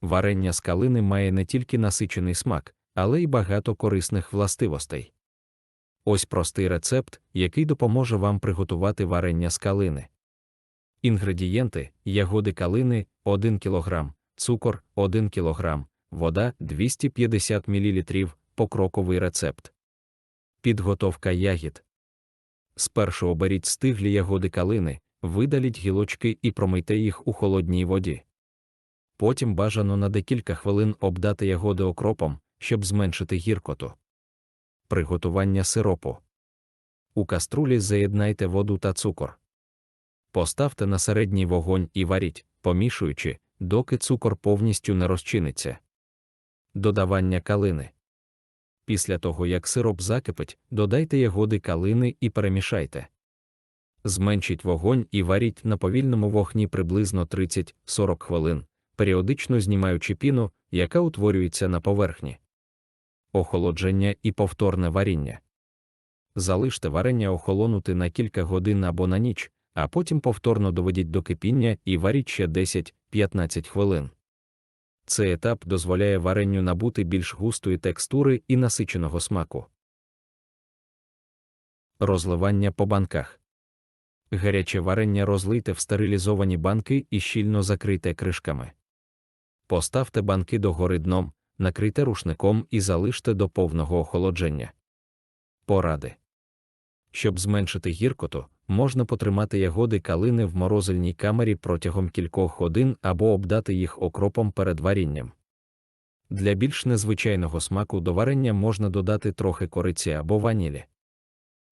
Варення з калини має не тільки насичений смак, але й багато корисних властивостей. Ось простий рецепт, який допоможе вам приготувати варення з калини. Інгредієнти: ягоди калини 1 кг, цукор 1 кг, вода 250 мл, покроковий рецепт. Підготовка ягід. Спершу оберіть стиглі ягоди калини, видаліть гілочки і промийте їх у холодній воді. Потім бажано на декілька хвилин обдати ягоди окропом, щоб зменшити гіркоту. Приготування сиропу. У каструлі заєднайте воду та цукор. Поставте на середній вогонь і варіть, помішуючи, доки цукор повністю не розчиниться. Додавання калини. Після того, як сироп закипить, додайте ягоди калини і перемішайте. Зменшіть вогонь і варіть на повільному вогні приблизно 30-40 хвилин, періодично знімаючи піну, яка утворюється на поверхні. Охолодження і повторне варіння. Залиште варення охолонути на кілька годин або на ніч, а потім повторно доведіть до кипіння і варіть ще 10-15 хвилин. Цей етап дозволяє варенню набути більш густої текстури і насиченого смаку. Розливання по банках. Гаряче варення розлийте в стерилізовані банки і щільно закрийте кришками. Поставте банки догори дном, накрийте рушником і залиште до повного охолодження. Поради. Щоб зменшити гіркоту, можна потримати ягоди калини в морозильній камері протягом кількох годин або обдати їх окропом перед варінням. Для більш незвичайного смаку до варення можна додати трохи кориці або ванілі.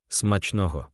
Смачного!